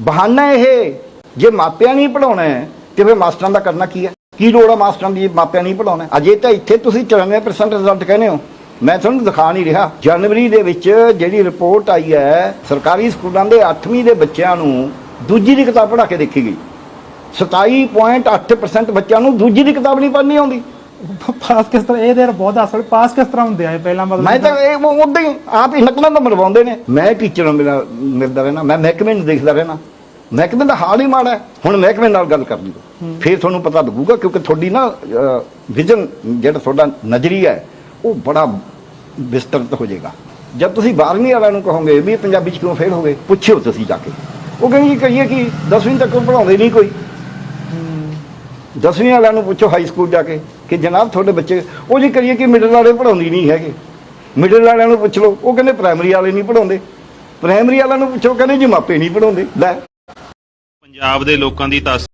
ਬਹਾਨਾ ਇਹ ਜੇ ਮਾਪਿਆਂ ਨਹੀਂ ਪੜਾਉਣਾ ਤੇ ਫਿਰ ਮਾਸਟਰਾਂ ਦਾ ਕਰਨਾ ਕੀ ਹੈ? ਕੀ ਲੋੜ ਹੈ ਮਾਸਟਰਾਂ ਦੀ, ਮਾਪਿਆਂ ਨਹੀਂ ਪੜਾਉਣਾ ਅਜੇ ਤਾਂ ਇੱਥੇ ਤੁਸੀਂ 94% ਰਿਜ਼ਲਟ ਕਹਿੰਦੇ ਹੋ। ਮੈਂ ਤੁਹਾਨੂੰ ਦਿਖਾ ਨਹੀਂ ਰਿਹਾ। ਜਨਵਰੀ ਦੇ ਵਿੱਚ ਜਿਹੜੀ ਰਿਪੋਰਟ ਆਈ ਹੈ, ਸਰਕਾਰੀ ਸਕੂਲਾਂ ਦੇ 8ਵੀਂ ਦੇ ਬੱਚਿਆਂ ਨੂੰ ਦੂਜੀ ਦੀ ਕਿਤਾਬ ਪੜ੍ਹਾ ਕੇ ਦੇਖੀ ਗਈ। 27.8% ਬੱਚਿਆਂ ਨੂੰ ਦੂਜੀ ਦੀ ਕਿਤਾਬ ਨਹੀਂ ਪੜ੍ਹਨੀ ਆਉਂਦੀ। ਪਾਸ ਕਿਸ ਤਰ੍ਹਾਂ ਇਹ ਦੇਰ ਬਹੁਤ ਅਸਲ ਪਾਸ ਕਿਸ ਤਰ੍ਹਾਂ ਹੁੰਦੇ ਆ ਇਹ ਪਹਿਲਾਂ ਮਤਲਬ ਮੈਂ ਤਾਂ ਇਹ ਉਦਾਂ ਹੀ ਆਪ ਹੀ ਨਕਲਾਂ ਤਾਂ ਮਰਵਾਉਂਦੇ ਨੇ। ਮੈਂ ਟੀਚਰ ਨੂੰ ਮਿਲਾ ਮਿਲਦਾ ਰਹਿਣਾ। ਮੈਂ ਮਹਿਕਮੇ ਨੂੰ ਦੇਖਦਾ ਰਹਿਣਾ। ਮਹਿਕਮੇ ਦਾ ਹਾਲ ਹੀ ਮਾੜਾ ਹੈ। ਹੁਣ ਮਹਿਕਮੇ ਨਾਲ ਗੱਲ ਕਰ ਲਿਓ ਫਿਰ ਤੁਹਾਨੂੰ ਪਤਾ ਲੱਗੂਗਾ ਕਿਉਂਕਿ ਤੁਹਾਡੀ ਨਾ ਵਿਜ਼ਨ ਜਿਹੜਾ ਤੁਹਾਡਾ ਨਜ਼ਰੀਆ ਹੈ ਉਹ ਬੜਾ ਵਿਸਤ੍ਰਿਤ ਹੋ ਜਾਏਗਾ। ਜਦ ਤੁਸੀਂ 12ਵੀਂ ਵਾਲਿਆਂ ਨੂੰ ਕਹੋਗੇ ਵੀ ਪੰਜਾਬੀ ਚ ਕਿਉਂ ਫੇਲ ਹੋ ਗਏ ਪੁੱਛਿਓ ਤੁਸੀਂ ਜਾ ਕੇ। ਉਹ ਕਹਿੰਦੇ ਜੀ ਕਹੀਏ ਕਿ 10ਵੀਂ ਤੱਕ ਪੜਾਉਂਦੇ ਨਹੀਂ ਕੋਈ। ਦਸਵੀਂ ਵਾਲਿਆਂ ਨੂੰ ਪੁੱਛੋ ਹਾਈ ਸਕੂਲ ਜਾ ਕੇ ਕਿ ਜਨਾਬ ਤੁਹਾਡੇ ਬੱਚੇ ਉਹ ਜੀ ਕਰੀਏ ਕਿ ਮਿਡਲ ਵਾਲੇ ਪੜਾਉਂਦੀ ਨਹੀਂ ਹੈਗੇ। ਮਿਡਲ ਵਾਲਿਆਂ ਨੂੰ ਪੁੱਛ ਲਓ, ਉਹ ਕਹਿੰਦੇ ਪ੍ਰਾਇਮਰੀ ਵਾਲੇ ਨਹੀਂ ਪੜਾਉਂਦੇ ਪ੍ਰਾਇਮਰੀ ਵਾਲਿਆਂ ਨੂੰ ਪੁੱਛੋ, ਕਹਿੰਦੇ ਜੀ ਮਾਪੇ ਨਹੀਂ ਪੜਾਉਂਦੇ ਲੈ। ਪੰਜਾਬ ਦੇ ਲੋਕਾਂ ਦੀ ਤਾਸ